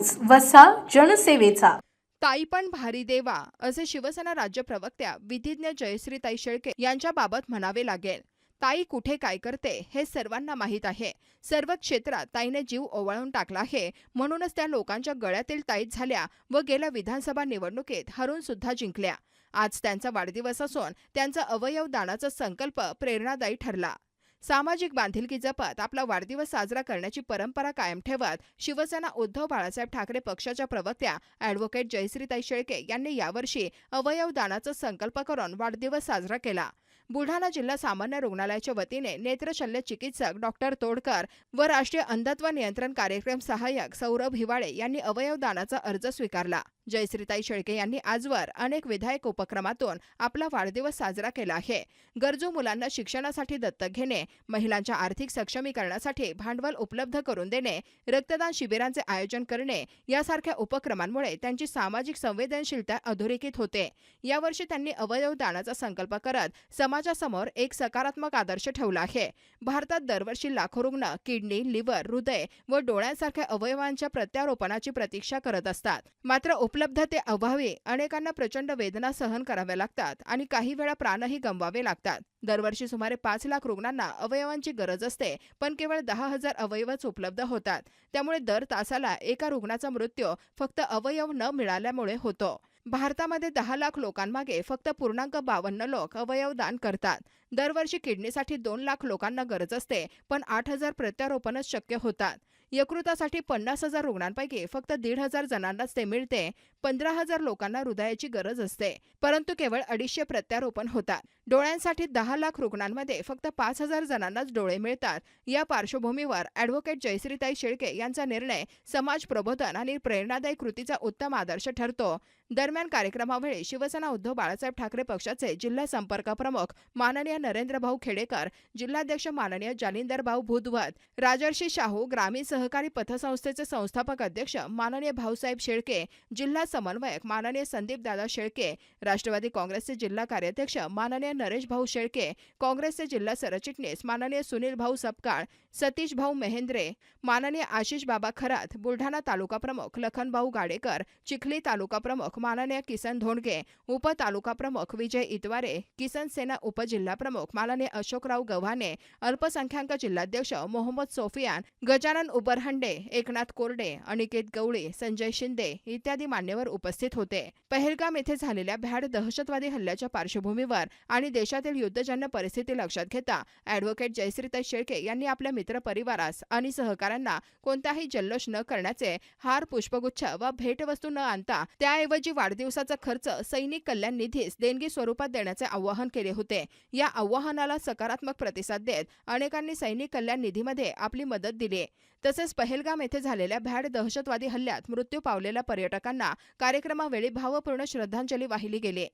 News वसा जनसेवेचा. ताई पण भारी देवा असे शिवसेना राज्य प्रवक्त्या विधिज्ञ जयश्रीताई शेळके यांच्याबाबत म्हणावे लागेल. ताई कुठे काय करते हे सर्वांना माहीत आहे. सर्व क्षेत्रात ताईने जीव ओवाळून टाकला आहे म्हणूनच त्या लोकांच्या गळ्यातील ताईत झाल्या व गेल्या विधानसभा निवडणुकीत हरून सुद्धा जिंकल्या. आज त्यांचा वाढदिवस असून त्यांचा अवयव दानाचा संकल्प प्रेरणादायी ठरला. सामाजिक बांधिलकी जपत आपला वाढदिवस साजरा करण्याची परंपरा कायम ठेवत शिवसेना उद्धव बाळासाहेब ठाकरे पक्षाच्या प्रवक्त्या अॅडव्होकेट जयश्रीताई शेळके यांनी यावर्षी अवयव दानाचा संकल्प करून वाढदिवस साजरा केला. बुलढाणा जिल्हा सामान्य रुग्णालयाच्या वतीने नेत्रशल्य चिकित्सक डॉक्टर तोडकर व राष्ट्रीय अंधत्व नियंत्रण कार्यक्रम सहाय्यक सौरभ हिवाळे यांनी अवयव दानाचा अर्ज स्वीकारला. जयश्रीताई शेळके यांनी आजवर अनेक विधायक उपक्रमातून आपला वाढदिवस साजरा केला आहे. गरजू मुलांना शिक्षणासाठी दत्तक घेणे महिलांच्या आर्थिक सक्षमीकरणासाठी भांडवल उपलब्ध करून देणे रक्तदान शिबिरांचे आयोजन करणे यासारख्या उपक्रमांमुळे त्यांची सामाजिक संवेदनशीलता अधोरेखित होते. यावर्षी त्यांनी अवयव दानाचा संकल्प करत समाजासमोर एक सकारात्मक आदर्श ठेवला आहे. भारतात दरवर्षी लाखो रुग्ण किडनी लिव्हर हृदय व डोळ्यांसारख्या अवयवांच्या प्रत्यारोपणाची प्रतीक्षा करत असतात. मात्र उपलब्ध उपलब्धते अभावी अनेकांना प्रचंड वेदना सहन कराव्या लागतात आणि काही वेळा प्राणही गमवावे लागतात. दरवर्षी सुमारे पाच लाख रुग्णांना अवयवांची गरज असते पण केवळ दहा हजार अवयवच उपलब्ध होतात. त्यामुळे दर तासाला एका रुग्णाचा मृत्यू फक्त अवयव न मिळाल्यामुळे होतो. भारतामध्ये दहा लाख लोकांमागे फक्त पूर्णांक बावन्न लोक अवयव दान करतात. दरवर्षी किडनीसाठी दोन लाख लोकांना गरज असते पण आठ हजार प्रत्यारोपणच शक्य होतात. यकृतासाठी पन्नास हजार रुग्णांपैकी फक्त दीड हजार जणांनाच ते मिळते. पंधरा हजार लोकांना हृदयाची गरज असते. परंतु केवळ अडीचशे प्रत्यारोपण होतात. डोळ्यांसाठी दहा लाख रुग्णांमध्ये फक्त पाच हजार जणांनाच डोळे मिळतात. या पार्श्वभूमीवर अॅडव्होकेट जयश्रीताई शेळके यांचा निर्णय समाज प्रबोधन आणि प्रेरणादायी कृतीचा उत्तम आदर्श ठरतो. दरम्यान कार्यक्रमावेळी शिवसेना उद्धव बाळासाहेब ठाकरे पक्षाचे जिल्हा संपर्क प्रमुख माननीय नरेंद्रभाऊ खेडेकर जिल्हाध्यक्ष माननीय जालिंदर भाऊ भूदवत राजर्षी शाहू ग्रामीण सहकारी पथसंस्थेचे संस्थापक अध्यक्ष माननीय भाऊसाहेब शेळके जिल्हा समन्वयक माननीय संदीप दादा शेळके राष्ट्रवादी काँग्रेसचे जिल्हा कार्याध्यक्ष माननीय नरेश भाऊ शेळके काँग्रेसचे जिल्हा सरचिटणीस माननीय सुनील भाऊ सपकाळ सतीश भाऊ मेहेंद्रे माननीय आशिष बाबा खरात बुलढाणा तालुका प्रमुख लखनभाऊ गाडेकर चिखली तालुका प्रमुख माननीय किसन धोंडगे उप तालुका प्रमुख विजय इतवारे किसन सेना उपजिल्हा प्रमुख माननीय अशोकराव गव्हाणे अल्पसंख्याक जिल्हाध्यक्ष मोहम्मद सोफियान गजानन परहंडे एकनाथ कोरडे अनिकेत गवळी संजय शिंदे इत्यादी मान्यवर उपस्थित होते. पहलगाम येथे झालेल्या भ्याड दहशतवादी हल्ल्याच्या पार्श्वभूमीवर आणि देशातील युद्धजन्य परिस्थिती लक्षात घेता अॅडव्होकेट जयश्रीताई शेळके यांनी आपल्या मित्रपरिवारास आणि सहकाऱ्यांना कोणताही जल्लोष न करण्याचे हार पुष्पगुच्छ व भेटवस्तू न आणता त्याऐवजी वाढदिवसाचा खर्च सैनिक कल्याण निधीस देणगी स्वरूपात देण्याचे आवाहन केले होते. या आवाहनाला सकारात्मक प्रतिसाद देत अनेकांनी सैनिक कल्याण निधीमध्ये आपली मदत दिली. तसेच पहलगाम येथे झालेल्या भ्याड दहशतवादी हल्ल्यात मृत्यू पावलेल्या पर्यटकांना कार्यक्रमावेळी भावपूर्ण श्रद्धांजली वाहिली गेली.